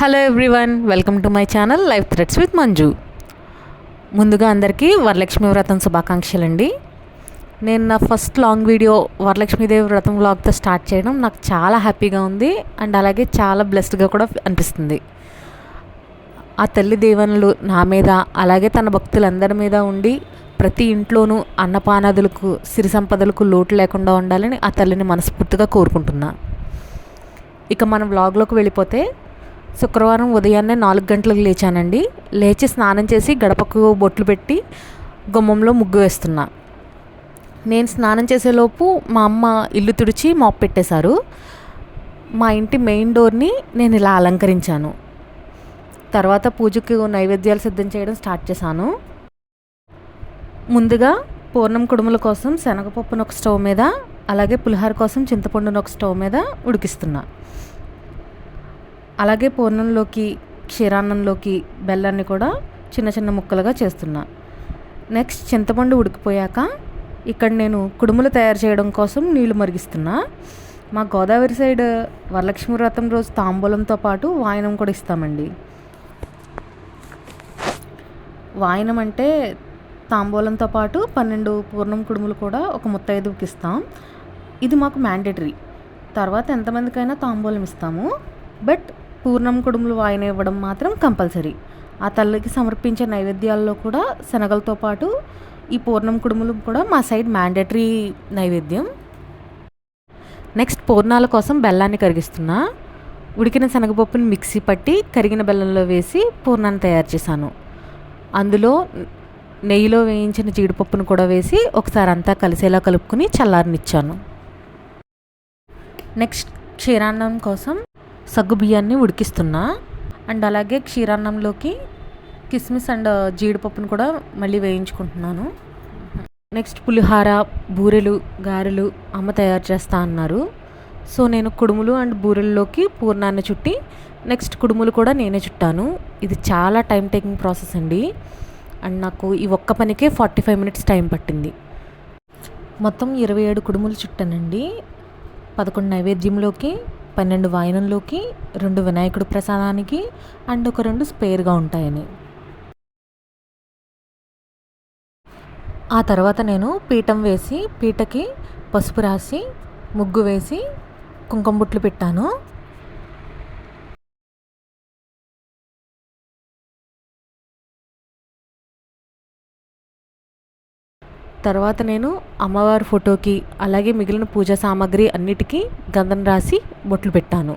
Hello everyone welcome to my channel life threads with Manju ముందుగా అందరికీ వరలక్ష్మి వ్రతం శుభాకాంక్షలు అండి నేను నా ఫస్ట్ లాంగ్ వీడియో వరలక్ష్మీదేవి వ్రతం వ్లాగ్తో స్టార్ట్ చేయడం నాకు చాలా హ్యాపీగా ఉంది అండ్ అలాగే చాలా బ్లెస్డ్గా కూడా అనిపిస్తుంది. ఆ తల్లి దేవనలు నా మీద అలాగే తన భక్తులందరి మీద ఉండి ప్రతి ఇంట్లోనూ అన్నపానాదులకు సిరి సంపదలకు లోటు లేకుండా ఉండాలని ఆ తల్లిని మనస్ఫూర్తిగా కోరుకుంటున్నా. ఇక మన వ్లాగ్లోకి వెళ్ళిపోతే శుక్రవారం ఉదయాన్నే నాలుగు గంటలకు లేచానండి. లేచి స్నానం చేసి గడపకు బొట్లు పెట్టి గుమ్మంలో ముగ్గు వేస్తున్నా. నేను స్నానం చేసేలోపు మా అమ్మ ఇల్లు తుడిచి మాప్ పెట్టేశారు. మా ఇంటి మెయిన్ డోర్ని నేను ఇలా అలంకరించాను. తర్వాత పూజకు నైవేద్యాలు సిద్ధం చేయడం స్టార్ట్ చేశాను. ముందుగా పూర్ణం కుడుముల కోసం శనగపప్పును ఒక స్టవ్ మీద అలాగే పులిహార కోసం చింతపండును ఒక స్టవ్ మీద ఉడికిస్తున్నా. అలాగే పూర్ణంలోకి క్షీరాన్నంలోకి బెల్లాన్ని కూడా చిన్న చిన్న ముక్కలుగా చేస్తున్నా. నెక్స్ట్ చింతపండు ఉడికిపోయాక ఇక్కడ నేను కుడుములు తయారు చేయడం కోసం నీళ్ళు మరిగిస్తున్నా. మా గోదావరి సైడ్ వరలక్ష్మి వ్రతం రోజు తాంబూలంతో పాటు వాయనం కూడా ఇస్తామండి. వాయనం అంటే తాంబూలంతో పాటు పన్నెండు పూర్ణం కుడుములు కూడా ఒక ముత్తైదుకి ఇస్తాం. ఇది మాకు మ్యాండేటరీ. తర్వాత ఎంతమందికైనా తాంబూలం ఇస్తాము. బట్ పూర్ణం కుడుములు వాయిన ఇవ్వడం మాత్రం కంపల్సరీ. ఆ తల్లికి సమర్పించే నైవేద్యాల్లో కూడా శనగలతో పాటు ఈ పూర్ణం కుడుములు కూడా మా సైడ్ మ్యాండేటరీ నైవేద్యం. నెక్స్ట్ పూర్ణాల కోసం బెల్లాన్ని కరిగిస్తున్నా. ఉడికిన శనగపప్పుని మిక్సీ పట్టి కరిగిన బెల్లంలో వేసి పూర్ణాన్ని తయారు చేశాను. అందులో నెయ్యిలో వేయించిన జీడిపప్పును కూడా వేసి ఒకసారి అంతా కలిసేలా కలుపుకుని చల్లారనిచ్చాను. నెక్స్ట్ క్షీరాన్నం కోసం సగ్గు బియ్యాన్ని ఉడికిస్తున్నా. అండ్ అలాగే క్షీరాన్నంలోకి కిస్మిస్ అండ్ జీడిపప్పును కూడా మళ్ళీ వేయించుకుంటున్నాను. నెక్స్ట్ పులిహార బూరెలు గారెలు అమ్మ తయారు చేస్తా అన్నారు. సో నేను కుడుములు అండ్ బూరెల్లోకి పూర్ణాన్ని చుట్టి నెక్స్ట్ కుడుములు కూడా నేనే చుట్టాను. ఇది చాలా టైం టేకింగ్ ప్రాసెస్ అండి. అండ్ నాకు ఈ ఒక్క పనికే ఫార్టీ ఫైవ్ మినిట్స్ టైం పట్టింది. మొత్తం ఇరవై ఏడు కుడుములు చుట్టానండి. పదకొండు నైవేద్యంలోకి పన్నెండు వాయనంలోకి రెండు వినాయకుడు ప్రసాదానికి అండ్ ఒక రెండు స్పేర్గా ఉంటాయని. ఆ తర్వాత నేను పీఠం వేసి పీటకి పసుపు రాసి ముగ్గు వేసి కుంకుమ బుట్లు పెట్టాను. తర్వాత నేను అమ్మవారి ఫోటోకి అలాగే మిగిలిన పూజా సామాగ్రి అన్నిటికీ గంధం రాసి బొట్లు పెట్టాను.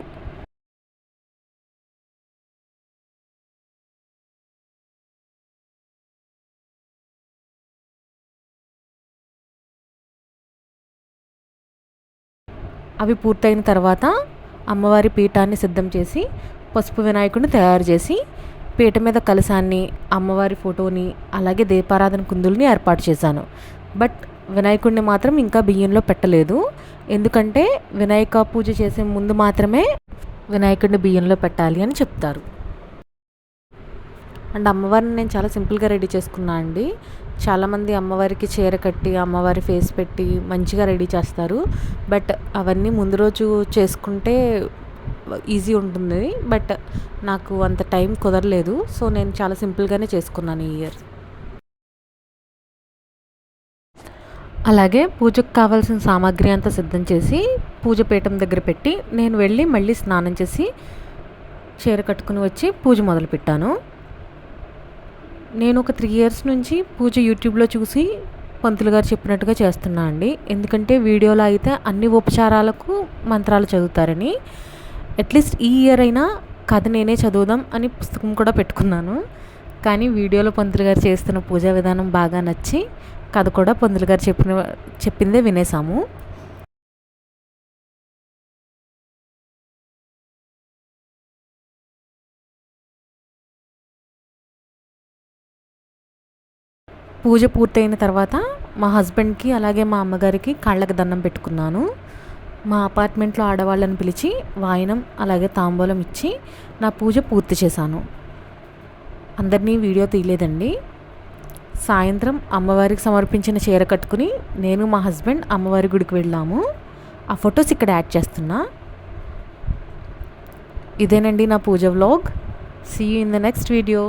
అవి పూర్తయిన తర్వాత అమ్మవారి పీఠాన్ని సిద్ధం చేసి పసుపు వినాయకుడిని తయారు చేసి పీట మీద కలశాన్ని అమ్మవారి ఫోటోని అలాగే దీపారాధన కుందుల్ని ఏర్పాటు చేశాను. బట్ వినాయకుడిని మాత్రం ఇంకా బియ్యంలో పెట్టలేదు. ఎందుకంటే వినాయక పూజ చేసే ముందు మాత్రమే వినాయకుడిని బియ్యంలో పెట్టాలి అని చెప్తారు. అండ్ అమ్మవారిని నేను చాలా సింపుల్గా రెడీ చేసుకున్నా అండి. చాలామంది అమ్మవారికి చీర కట్టి అమ్మవారి ఫేస్ పెట్టి మంచిగా రెడీ చేస్తారు. బట్ అవన్నీ ముందు రోజు చేసుకుంటే ఈజీ ఉంటుంది. బట్ నాకు అంత టైం కుదరలేదు. సో నేను చాలా సింపుల్గానే చేసుకున్నాను ఈ ఇయర్. అలాగే పూజకు కావాల్సిన సామాగ్రి అంతా సిద్ధం చేసి పూజ పీఠం దగ్గర పెట్టి నేను వెళ్ళి మళ్ళీ స్నానం చేసి చీర కట్టుకుని వచ్చి పూజ మొదలుపెట్టాను. నేను ఒక త్రీ ఇయర్స్ నుంచి పూజ యూట్యూబ్లో చూసి పంతులు గారు చెప్పినట్టుగా చేస్తున్నా అండి. ఎందుకంటే వీడియోలో అయితే అన్ని ఉపచారాలకు మంత్రాలు చదువుతారని. అట్లీస్ట్ ఈ ఇయర్ అయినా కథ నేనే చదువుదాం అని పుస్తకం కూడా పెట్టుకున్నాను. కానీ వీడియోలో పంతులు గారు చేస్తున్న పూజా విధానం బాగా నచ్చి కథ కూడా పంతులు గారు చెప్పిన చెప్పిందే వినేసాము పూజ పూర్తయిన తర్వాత మా హస్బెండ్కి అలాగే మా అమ్మగారికి కాళ్ళకి దండం పెట్టుకున్నాను. మా అపార్ట్మెంట్లో ఆడవాళ్ళని పిలిచి వాయనం అలాగే తాంబూలం ఇచ్చి నా పూజ పూర్తి చేశాను. అందరినీ వీడియో తీయలేదండి. సాయంత్రం అమ్మవారికి సమర్పించిన చీర కట్టుకుని నేను మా హస్బెండ్ అమ్మవారి గుడికి వెళ్ళాము. ఆ ఫొటోస్ ఇక్కడ యాడ్ చేస్తున్నా. ఇదేనండి నా పూజ vlog. See you in the next video